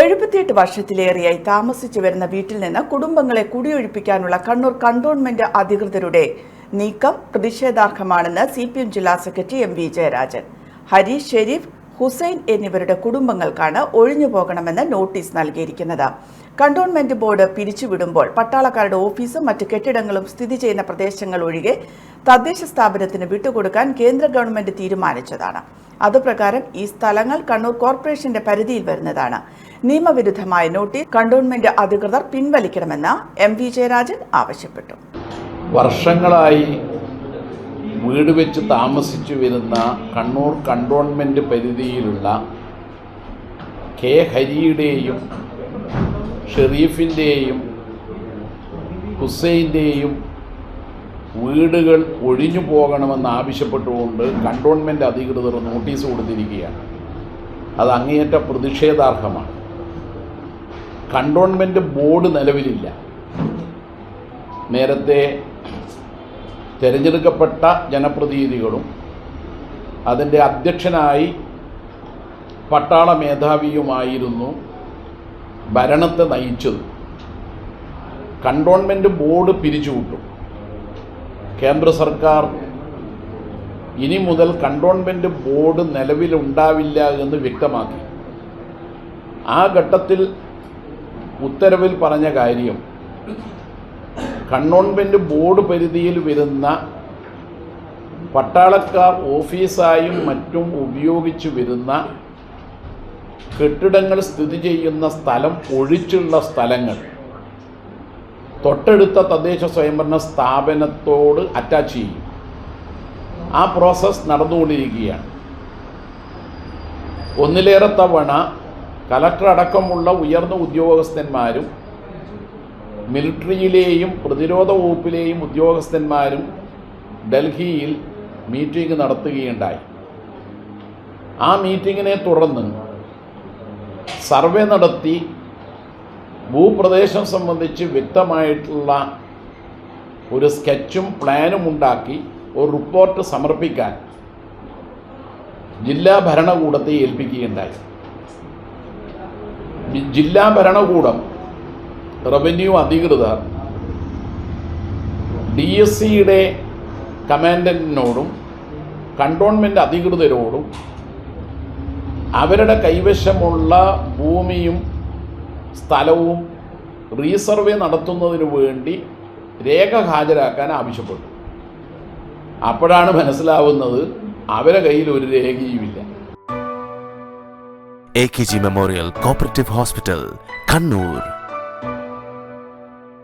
എഴുപത്തിയെട്ട് വർഷത്തിലേറെയായി താമസിച്ചു വരുന്ന വീട്ടിൽ നിന്ന് കുടുംബങ്ങളെ കുടിയൊഴിപ്പിക്കാനുള്ള കണ്ണൂർ കണ്ടോൺമെന്റ് അധികൃതരുടെ നീക്കം പ്രതിഷേധാർഹമാണെന്ന് സി പി എം ജില്ലാ secretary M V Jayarajan. Harish Sherif Hussain എന്നിവരുടെ കുടുംബങ്ങൾക്കാണ് ഒഴിഞ്ഞു പോകണമെന്ന് നോട്ടീസ് നൽകിയിരിക്കുന്നത്. കണ്ടോൺമെന്റ് ബോർഡ് പിരിച്ചുവിടുമ്പോൾ പട്ടാളക്കാരുടെ ഓഫീസും മറ്റ് കെട്ടിടങ്ങളും സ്ഥിതി ചെയ്യുന്ന പ്രദേശങ്ങൾ ഒഴികെ തദ്ദേശ സ്ഥാപനത്തിന് വിട്ടുകൊടുക്കാൻ കേന്ദ്ര ഗവൺമെന്റ് തീരുമാനിച്ചതാണ്. അതുപ്രകാരം ഈ സ്ഥലങ്ങൾ കണ്ണൂർ കോർപ്പറേഷന്റെ പരിധിയിൽ വരുന്നതാണ്. നിയമവിരുദ്ധമായ നോട്ടീസ് കണ്ടോൺമെന്റ് അധികൃതർ പിൻവലിക്കണമെന്ന് എം വി ജയരാജൻ ആവശ്യപ്പെട്ടു. വർഷങ്ങളായി വീട് വെച്ച് താമസിച്ചു വരുന്ന കണ്ണൂർ കണ്ടോൺമെന്റ് പരിധിയിലുള്ള കെ ഹരിയുടെയും ഷെറീഫിന്റെയും ഹുസൈന്റെയും വീടുകൾ ഒഴിഞ്ഞു പോകണമെന്ന് ആവശ്യപ്പെട്ടുകൊണ്ട് കണ്ടോൺമെന്റ് അധികൃതർ നോട്ടീസ് കൊടുത്തിരിക്കുകയാണ്. അത് അങ്ങേയറ്റ പ്രതിഷേധാർഹമാണ്. കണ്ടോൺമെന്റ് ബോർഡ് നിലവിലില്ല. നേരത്തെ തിരഞ്ഞെടുക്കപ്പെട്ട ജനപ്രതിനിധികളും അതിന്റെ അധ്യക്ഷനായി പട്ടാള മേധാവിയുമായിരുന്നു ഭരണത്തെ നയിച്ചത്. കണ്ടോൺമെന്റ് ബോർഡ് പിരിച്ചുവിട്ടു. കേന്ദ്ര സർക്കാർ ഇനി മുതൽ കണ്ടോൺമെന്റ് ബോർഡ് നിലവിലുണ്ടാവില്ല എന്ന് വ്യക്തമാക്കി. ആ ഘട്ടത്തിൽ ഉത്തരവിൽ പറഞ്ഞ കാര്യം കണ്ടോൺമെന്റ് ബോർഡ് പരിധിയിൽ വരുന്ന പട്ടാളക്കാർ ഓഫീസായും മറ്റും ഉപയോഗിച്ചു വരുന്ന കെട്ടിടങ്ങൾ സ്ഥിതി ചെയ്യുന്ന സ്ഥലം ഒഴിച്ചുള്ള സ്ഥലങ്ങൾ തൊട്ടടുത്ത തദ്ദേശ സ്വയംഭരണ സ്ഥാപനത്തോട് അറ്റാച്ച് ചെയ്യും. ആ പ്രോസസ്സ് നടന്നുകൊണ്ടിരിക്കുകയാണ്. ഒന്നിലേറെ തവണ കലക്ടർ അടക്കമുള്ള ഉയർന്ന ഉദ്യോഗസ്ഥന്മാരും മിലിറ്ററിയിലെയും പ്രതിരോധ വകുപ്പിലെയും ഉദ്യോഗസ്ഥന്മാരും ഡൽഹിയിൽ മീറ്റിംഗ് നടത്തുകയുണ്ടായി. ആ മീറ്റിങ്ങിനെ തുടർന്ന് സർവേ നടത്തി ഭൂപ്രദേശം സംബന്ധിച്ച് വ്യക്തമായിട്ടുള്ള ഒരു സ്കെച്ചും പ്ലാനും ഉണ്ടാക്കി ഒരു റിപ്പോർട്ട് സമർപ്പിക്കാൻ ജില്ലാ ഭരണകൂടത്തെ ഏൽപ്പിക്കുകയുണ്ടായി. ജില്ലാ ഭരണകൂടം റവന്യൂ അധികൃതർ ഡി എസ് സിയുടെ കമാൻഡന്റിനോടും കണ്ടോൺമെന്റ് അധികൃതരോടും അവരുടെ കൈവശമുള്ള ഭൂമിയും സ്ഥലവും റീസർവേ നടത്തുന്നതിന് വേണ്ടി രേഖ ഹാജരാക്കാൻ ആവശ്യപ്പെട്ടു. അപ്പോഴാണ് മനസ്സിലാവുന്നത് അവരെ കയ്യിൽ ഒരു രേഖയുമില്ല. A K G memorial cooperative hospital Kannur